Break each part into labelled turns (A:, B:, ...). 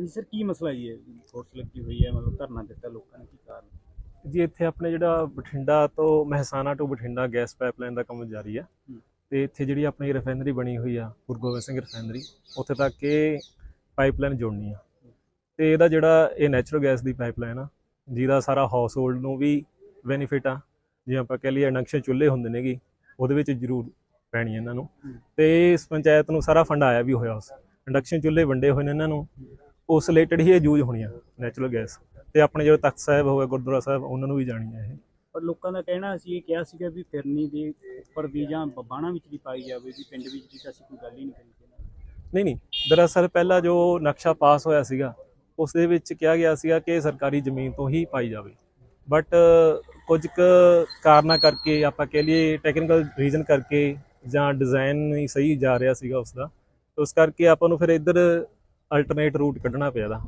A: ਜੀ ਸਰ ਕੀ ਮਸਲਾ ਜੀ ਹੈ ਫੋਰਸ ਲੱਗੀ ਹੋਈ ਹੈ ਮਤਲਬ ਧਰਨਾ ਦਿੱਤਾ ਲੋਕਾਂ ਨੇ ਕੀ ਕਾਰਨ?
B: ਜੀ ਇੱਥੇ ਆਪਣੇ ਜਿਹੜਾ ਬਠਿੰਡਾ ਤੋਂ ਮਹਿਸਾਣਾ ਤੋਂ ਬਠਿੰਡਾ ਗੈਸ ਪਾਈਪਲਾਈਨ ਦਾ ਕੰਮ ਜਾਰੀ ਆ। ਤੇ ਇੱਥੇ ਜਿਹੜੀ ਆਪਣੀ ਰਿਫਾਈਨਰੀ ਬਣੀ ਹੋਈ ਆ ਗੁਰੂ ਗੋਬਿੰਦ ਸਿੰਘ ਰਿਫਾਈਨਰੀ ਉੱਥੇ ਤੱਕ ਇਹ ਪਾਈਪਲਾਈਨ ਜੋੜਨੀ ਆ। ਤੇ ਇਹਦਾ ਜਿਹੜਾ ਇਹ ਨੈਚੁਰਲ ਗੈਸ ਦੀ ਪਾਈਪਲਾਈਨ ਆ ਜਿਹਦਾ ਸਾਰਾ ਹਾਊਸ ਹੋਲਡ ਨੂੰ ਵੀ ਬੈਨੀਫਿਟ ਆ। ਜੇ ਆਪਾਂ ਕਹਿ ਲਈਏ ਇੰਡਕਸ਼ਨ ਚੁੱਲ੍ਹੇ ਹੁੰਦੇ ਨੇਗੇ ਉਹਦੇ ਵਿੱਚ ਜ਼ਰੂਰ ਪੈਣੀ ਇਹਨਾਂ ਨੂੰ। ਤੇ ਇਸ ਪੰਚਾਇਤ ਨੂੰ ਸਾਰਾ ਫੰਡ ਆਇਆ ਵੀ ਹੋਇਆ ਉਸ। ਇੰਡਕਸ਼ਨ ਚੁੱਲ੍ਹੇ ਵੰਡੇ ਹੋਏ ਨੇ ਇਹਨਾਂ ਨੂੰ। ਉਸ ਰਿਲੇਟਡ ਹੀ ਇਹ ਯੂਜ਼ ਹੋਣੀ ਆ ਨੈਚੁਰਲ ਗੈਸ ਤੇ ਆਪਣੇ ਜਿਹੜੇ ਤਖਤ ਸਾਹਿਬ ਹੋਵੇ ਗੁਰਦੁਆਰਾ ਸਾਹਿਬ ਉਹਨਾਂ ਨੂੰ ਵੀ ਜਾਣੀ ਆ ਇਹ।
A: ਪਰ ਲੋਕਾਂ ਦਾ ਕਹਿਣਾ ਸੀ ਇਹ ਕਿਹਾ ਸੀਗਾ ਵੀ ਫਿਰਨੀ ਦੇ ਉੱਪਰ ਦੀ ਜਾਂ ਬਾਣਾ ਵਿੱਚ ਦੀ ਪਾਈ ਜਾਵੇ ਵੀ ਪਿੰਡ ਵਿੱਚ ਤਾਂ ਅਸੀਂ ਕੋਈ ਗੱਲ ਹੀ ਨਹੀਂ ਕਰੀ।
B: ਨਹੀਂ ਨਹੀਂ। ਦਰਅਸਲ ਪਹਿਲਾਂ ਜੋ ਨਕਸ਼ਾ ਪਾਸ ਹੋਇਆ ਸੀਗਾ ਉਸ ਦੇ ਵਿੱਚ ਕਿਹਾ ਗਿਆ ਸੀਗਾ ਕਿ ਸਰਕਾਰੀ ਜ਼ਮੀਨ ਤੋਂ ਹੀ ਪਾਈ ਜਾਵੇ। ਬਟ ਕੁਝ ਕੁ ਕਾਰਨਾਂ ਕਰਕੇ ਆਪਾਂ ਕਹਿ ਲਈਏ ਟੈਕਨੀਕਲ ਰੀਜ਼ਨ ਕਰਕੇ ਜਾਂ ਡਿਜ਼ਾਈਨ ਨਹੀਂ ਸਹੀ ਜਾ ਰਿਹਾ ਸੀਗਾ ਉਸ ਦਾ ਉਸ ਕਰਕੇ ਆਪਾਂ ਨੂੰ ਫਿਰ ਇੱਧਰ ਅਲਟਰਨੇਟ ਰੂਟ ਕੱਢਣਾ ਪਿਆ ਦਾ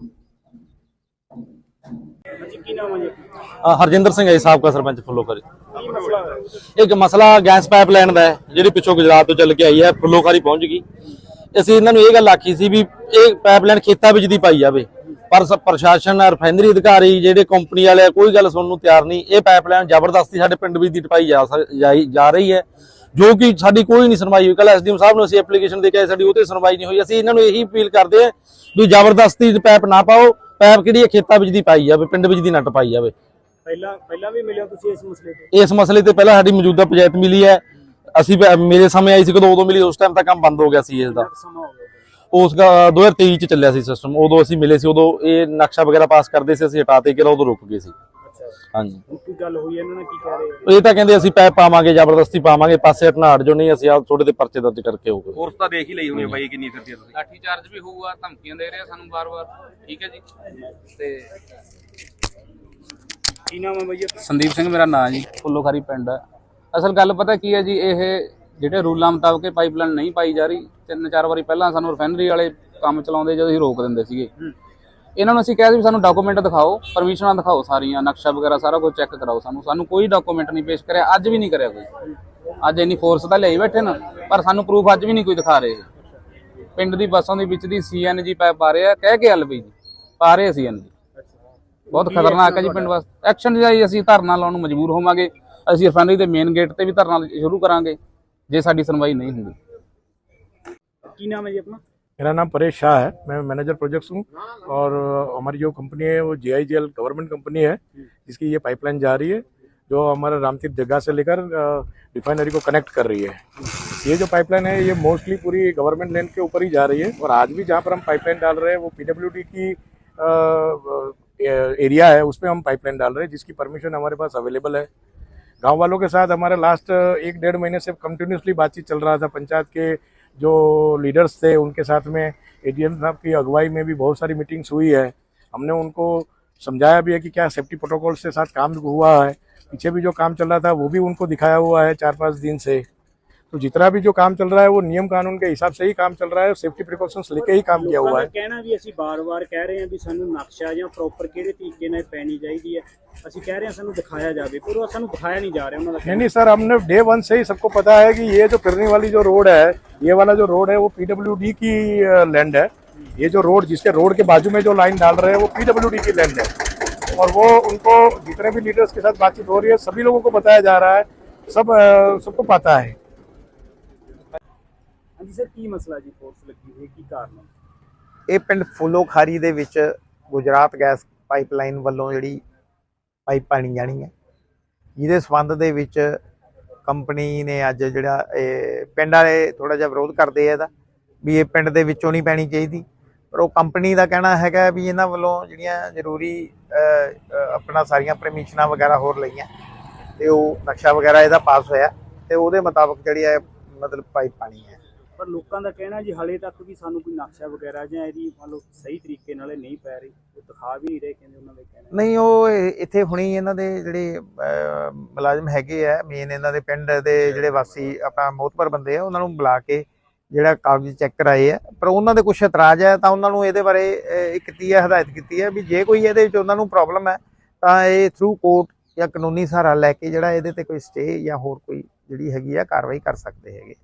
C: ਹਰਜਿੰਦਰ ਸਿੰਘ ਹੈ ਜੀ, ਸਾਬਕਾ ਸਰਪੰਚ
A: ਹੈ
C: ਇੱਕ ਮਸਲਾ ਗੈਸ ਪਾਈਪਲਾਈਨ ਦਾ ਹੈ ਜਿਹੜੀ ਪਿੱਛੋਂ ਗੁਜਰਾਤ ਤੋਂ ਚੱਲ ਕੇ ਆਈ ਹੈ ਫੁੱਲੋਖਾਰੀ ਪਹੁੰਚ ਗਈ। ਅਸੀਂ ਇਹਨਾਂ ਨੂੰ ਇਹ ਗੱਲ ਆਖੀ ਸੀ ਵੀ ਇਹ ਪਾਈਪਲਾਈਨ ਖੇਤਾਂ ਵਿੱਚ ਦੀ ਪਾਈ ਜਾਵੇ। ਪਰ ਪ੍ਰਸ਼ਾਸਨ ਰਿਫਾਈਨਰੀ ਅਧਿਕਾਰੀ ਜਿਹੜੇ ਕੰਪਨੀ ਵਾਲੇ ਕੋਈ ਗੱਲ ਸੁਣਨ ਨੂੰ ਤਿਆਰ ਨਹੀਂ। ਇਹ ਪਾਈਪਲਾਈਨ ਜ਼ਬਰਦਸਤੀ ਸਾਡੇ ਪਿੰਡ ਵਿੱਚ ਦੀ ਟਪਾਈ ਜਾ ਰਹੀ ਹੈ। ਜੋ ਕਿ ਸਾਡੀ ਕੋਈ ਨਹੀਂ ਸੁਣਵਾਈ ਹੋਈ। ਕੱਲ ਐਸਡੀਐਮ ਸਾਹਿਬ ਨੂੰ ਅਸੀਂ ਐਪਲੀਕੇਸ਼ਨ ਦੇ ਕੇ ਸਾਡੀ ਉਹ ਤੇ ਸੁਣਵਾਈ ਨਹੀਂ ਹੋਈ। ਅਸੀਂ ਇਹਨਾਂ ਨੂੰ ਇਹੀ ਅਪੀਲ ਕਰਦੇ ਹਾਂ ਵੀ ਜ਼ਬਰਦਸਤੀ ਪਾਈਪ ਨਾ ਪਾਓ ਪਾਈਪ ਕਿਹੜੀ ਖੇਤਾਂ ਵਿੱਚ ਦੀ ਪਾਈ ਜਾਵੇ ਪਿੰਡ ਵਿੱਚ ਦੀ ਨੱਟ ਪਾਈ ਜਾਵੇ।
A: ਪਹਿਲਾਂ ਪਹਿਲਾਂ ਵੀ ਮਿਲਿਓ ਤੁਸੀਂ ਇਸ ਮਸਲੇ ਤੇ?
C: ਇਸ ਮਸਲੇ ਤੇ ਪਹਿਲਾਂ ਸਾਡੀ ਮੌਜੂਦਾ ਪੰਚਾਇਤ ਮਿਲੀ ਹੈ। ਅਸੀਂ ਮੇਰੇ ਸਮੇਂ ਆਈ ਸੀ ਕਦੋਂ ਉਦੋਂ ਮਿਲੀ ਉਸ ਟਾਈਮ ਤਾਂ ਕੰਮ ਬੰਦ ਹੋ ਗਿਆ ਸੀ ਇਸ ਦਾ। ਉਸ ਦਾ 2023 ਚ ਚੱਲਿਆ ਸੀ ਸਿਸਟਮ ਉਦੋਂ ਅਸੀਂ ਮਿਲੇ ਸੀ ਉਦੋਂ ਇਹ ਨਕਸ਼ਾ ਵਗੈਰਾ ਪਾਸ ਕਰਦੇ ਸੀ ਅਸੀਂ ਹਟਾਤੇ ਕਿ ਉਦੋਂ ਰੁਕ ਗਏ ਸੀ। ਹਾਂਜੀ।
A: ਹੁਣ ਕੀ ਗੱਲ ਹੋਈ? ਇਹਨਾਂ ਨਾਲ ਕੀ ਕਹਿ ਰਹੇ?
C: ਇਹ ਤਾਂ ਕਹਿੰਦੇ ਅਸੀਂ ਪੈਪ ਪਾਵਾਂਗੇ ਜ਼ਬਰਦਸਤੀ ਪਾਵਾਂਗੇ ਪਾਸੇ ਹਟਣਾ ਹਟ ਜੋ ਨਹੀਂ ਅਸੀਂ ਆ ਤੁਹਾਡੇ ਤੇ ਪਰਚੇ ਦਰਜ ਕਰਕੇ ਹੋਊਗਾ
D: ਕੋਰਸ ਤਾਂ ਦੇਖ ਹੀ ਲਈ ਹੋਣੀ ਬਾਈ ਕਿੰਨੀ ਫਿਰਦੀ ਆ ਤੁਸੀਂ।
E: ਲਾਠੀ ਚਾਰਜ ਵੀ ਹੋਊਗਾ ਧਮਕੀਆਂ ਦੇ ਰਿਹਾ ਸਾਨੂੰ ਵਾਰ-ਵਾਰ। ਠੀਕ ਹੈ ਜੀ? ਤੇ
A: ਕੀ ਨਾਮ ਹੈ ਭਈਆ
E: ਸੰਦੀਪ ਸਿੰਘ ਮੇਰਾ ਨਾਮ ਜੀ। ਫੁੱਲੋਖਾਰੀ ਪਿੰਡ ਹੈ ਅਸਲ ਗੱਲ ਪਤਾ ਕੀ ਹੈ ਜੀ ਇਹ ਜਿਹੜੇ ਰੂਲਾਂ ਮੁਤਾਬਕ ਇਹ ਪਾਈਪਲਾਈਨ ਨਹੀਂ ਪਾਈ ਜਾ ਰਹੀ ਤਿੰਨ ਚਾਰ ਵਾਰੀ ਪਹਿਲਾਂ ਸਾਨੂੰ ਰਿਫਾਈਨਰੀ ਵਾਲੇ ਕੰਮ ਚਲਾਉਂਦੇ ਜਦੋਂ ਅਸੀਂ ਰੋਕ ਦਿੰਦੇ ਸੀਗੇ। ਇਹਨਾਂ ਨੂੰ ਅਸੀਂ ਕਿਹਾ ਸੀ ਵੀ ਸਾਨੂੰ ਡਾਕੂਮੈਂਟ ਦਿਖਾਓ ਪਰਮਿਸ਼ਨਾਂ ਦਿਖਾਓ ਸਾਰੀਆਂ ਨਕਸ਼ਾ ਵਗੈਰਾ ਸਾਰਾ ਕੁਝ ਚੈੱਕ ਕਰਾਓ ਸਾਨੂੰ। ਸਾਨੂੰ ਕੋਈ ਡਾਕੂਮੈਂਟ ਨਹੀਂ ਪੇਸ਼ ਕਰਿਆ ਅੱਜ ਵੀ ਨਹੀਂ ਕਰਿਆ ਕੋਈ। ਅੱਜ ਇੰਨੀ ਫੋਰਸ ਤਾਂ ਲਈ ਬੈਠੇ ਨਾ ਪਰ ਸਾਨੂੰ ਪ੍ਰੂਫ ਅੱਜ ਵੀ ਨਹੀਂ ਕੋਈ ਦਿਖਾ ਰਹੇ। ਪਿੰਡ ਦੀ ਬੱਸਾਂ ਦੇ ਵਿੱਚ ਦੀ ਸੀਐਨਜੀ ਪਾਇਪ ਪਾ ਰਹੇ ਆ ਕਹਿ ਕੇ ਐਲਪੀ ਜੀ ਪਾ ਰਹੇ ਸੀਐਨਜੀ ਬਹੁਤ ਖਤਰਨਾਕ ਹੈ ਜੀ ਪਿੰਡ ਵਾਸਤੇ। ਐਕਸ਼ਨ ਜਾਈ ਅਸੀਂ ਧਰਨਾ ਲਾਉਣ ਨੂੰ ਮਜਬੂਰ ਹੋਵਾਂਗੇ। ਅਸੀਂ ਰਿਫਾਈਨਰੀ ਦੇ ਮੇਨ ਗੇਟ ਤੇ ਵੀ ਧਰਨਾ ਸ਼ੁਰੂ ਕਰਾਂਗੇ ਜੇ ਸਾਡੀ ਸੁਣਵਾਈ ਨਹੀਂ ਹੁੰਦੀ।
A: ਕੀ ਨਾਮ ਹੈ ਜੀ ਆਪਣਾ?
F: मेरा नाम परेश शाह है मैं मैनेजर प्रोजेक्ट्स हूँ और हमारी जो कंपनी है वो जे गवर्नमेंट कंपनी है जिसकी ये पाइपलाइन जा रही है जो हमारा रामतीर्थ जगह से लेकर रिफाइनरी को कनेक्ट कर रही है। ये जो पाइपलाइन है ये मोस्टली पूरी गवर्नमेंट लैंड के ऊपर ही जा रही है और आज भी जहाँ पर हम पाइपलाइन डाल रहे हैं वो पीडब्ल्यूडी की एरिया है उसमें हम पाइपलाइन डाल रहे हैं जिसकी परमिशन हमारे पास अवेलेबल है। गाँव वालों के साथ हमारा लास्ट एक डेढ़ महीने से कंटिन्यूसली बातचीत चल रहा था पंचायत के जो लीडर्स थे, उनके साथ में एडीएम साहब की अगुवाई में भी बहुत सारी मीटिंग्स हुई है। हमने उनको समझाया भी है कि क्या सेफ्टी प्रोटोकॉल के साथ काम हुआ है। पीछे भी जो काम चल रहा था, वो भी उनको दिखाया हुआ है चार पाँच दिन से। तो जितना भी जो काम चल रहा है वो नियम कानून के हिसाब से ही काम चल रहा है सेफ्टी प्रिकॉशंस लेके ही काम किया
A: ਲੋਕਾਂ
F: हुआ
A: ਦਾ
F: है
A: ਕਹਿਣਾ ਵੀ ਅਸੀਂ ਬਾਰ-ਬਾਰ ਕਹਿ ਰਹੇ ਹਾਂ ਵੀ ਸਾਨੂੰ ਨਕਸ਼ਾ ਜਾਂ ਪ੍ਰੋਪਰ ਕਿਹੜੇ ਤਰੀਕੇ ਨਾਲ ਪੈਣੀ ਚਾਹੀਦੀ ਹੈ ਅਸੀਂ ਕਹਿ ਰਹੇ ਹਾਂ ਸਾਨੂੰ ਦਿਖਾਇਆ ਜਾਵੇ ਪਰ ਉਹ ਸਾਨੂੰ ਦਿਖਾਇਆ ਨਹੀਂ ਜਾ ਰਿਹਾ ਉਹਨਾਂ ਦਾ
F: नहीं नहीं सर हमने डे वन से ही सबको पता है कि ये जो फिरने वाली जो रोड है ये वाला जो रोड है वो पीडब्ल्यूडी की लैंड है ये जो रोड जिसके रोड के बाजू में जो लाइन डाल रहे हैं वो पीडब्ल्यूडी की लैंड है और वो उनको जितने भी लीडर्स के साथ बातचीत हो रही है सभी लोगों को बताया जा रहा है सब अ, सबको पता है
A: ਹਾਂਜੀ ਸਰ, ਕੀ ਮਸਲਾ ਜੀ? ਫੋਰਸ ਲੱਗੀ ਹੋਈ ਕੀ ਕਾਰਨ ਹੈ?
G: ਇਹ ਪਿੰਡ ਫੁੱਲੋਖਾਰੀ ਦੇ ਵਿੱਚ ਗੁਜਰਾਤ ਗੈਸ ਪਾਈਪਲਾਈਨ ਵੱਲੋਂ ਜਿਹੜੀ ਪਾਈਪ ਪਾਣੀ ਜਾਣੀ ਹੈ। ਜਿਹਦੇ ਸੰਬੰਧ ਦੇ ਵਿੱਚ ਕੰਪਨੀ ਨੇ ਅੱਜ ਜਿਹੜਾ ਇਹ ਪਿੰਡ ਵਾਲੇ ਥੋੜਾ ਜਿਹਾ ਵਿਰੋਧ ਕਰਦੇ ਆ ਇਹਦਾ, ਵੀ ਇਹ ਪਿੰਡ ਦੇ ਵਿੱਚੋਂ ਨਹੀਂ ਪੈਣੀ ਚਾਹੀਦੀ। ਪਰ ਉਹ ਕੰਪਨੀ ਦਾ ਕਹਿਣਾ ਹੈਗਾ ਵੀ ਇਹਨਾਂ ਵੱਲੋਂ ਜਿਹੜੀਆਂ ਜ਼ਰੂਰੀ ਆਪਣਾ ਸਾਰੀਆਂ ਪਰਮਿਸ਼ਨਾਂ ਵਗੈਰਾ ਹੋਰ ਲਈਆਂ, ਤੇ ਉਹ ਨਕਸ਼ਾ ਵਗੈਰਾ ਇਹਦਾ ਪਾਸ ਹੋਇਆ, ਤੇ ਉਹਦੇ ਮੁਤਾਬਕ ਜਿਹੜੀ ਹੈ ਮਤਲਬ ਪਾਈਪ ਪਾਣੀ ਹੈ।
A: ਪਰ ਲੋਕਾਂ ਦਾ ਕਹਿਣਾ ਜੀ ਹਲੇ ਤੱਕ ਵੀ ਸਾਨੂੰ ਕੋਈ ਨਕਸ਼ਾ ਵਗੈਰਾ ਜਾਂ ਇਹਦੀ ਮੰਨ ਲਓ ਸਹੀ ਤਰੀਕੇ ਨਾਲ ਇਹ ਨਹੀਂ ਪੈ ਰਹੀ ਉਹ ਦਿਖਾ ਵੀ ਨਹੀਂ ਰਹੇ ਕਹਿੰਦੇ ਉਹਨਾਂ ਦੇ ਕਹਿਣਾ।
G: ਨਹੀਂ ਉਹ ਇਹ- ਇੱਥੇ ਹੁਣੀ ਇਹਨਾਂ ਦੇ ਜਿਹੜੇ ਅਹ, ਮੁਲਾਜ਼ਮ ਹੈਗੇ ਆ ਮੇਨ ਇਹਨਾਂ ਦੇ ਪਿੰਡ ਦੇ ਜਿਹੜੇ ਵਾਸੀ ਆਪਣਾ ਮੋਤਬਰ ਬੰਦੇ ਆ ਉਹਨਾਂ ਨੂੰ ਬੁਲਾ ਕੇ ਜਿਹੜਾ ਕਾਗਜ਼ ਚੈੱਕ ਕਰਾਏ ਆ। ਪਰ ਉਹਨਾਂ ਦੇ ਕੁਝ ਇਤਰਾਜ਼ ਹੈ ਤਾਂ ਉਹਨਾਂ ਨੂੰ ਇਹਦੇ ਬਾਰੇ ਅਹ, ਇੱਕ ਕੀਤੀ ਹੈ ਹਦਾਇਤ ਕੀਤੀ ਹੈ ਵੀ ਜੇ ਕੋਈ ਇਹਦੇ ਵਿੱਚ ਉਹਨਾਂ ਨੂੰ ਪ੍ਰੋਬਲਮ ਹੈ ਤਾਂ ਇਹ ਥਰੂ ਕੋਰਟ ਜਾਂ ਕਾਨੂੰਨੀ ਸਹਾਰਾ ਲੈ ਕੇ ਜਿਹੜਾ ਇਹਦੇ ਤੇ ਕੋਈ ਸਟੇ ਜਾਂ ਹੋਰ ਕੋਈ ਜਿਹੜੀ ਹੈਗੀ ਆ ਕਾਰਵਾਈ ਕਰ ਸਕਦੇ ਹੈਗੇ।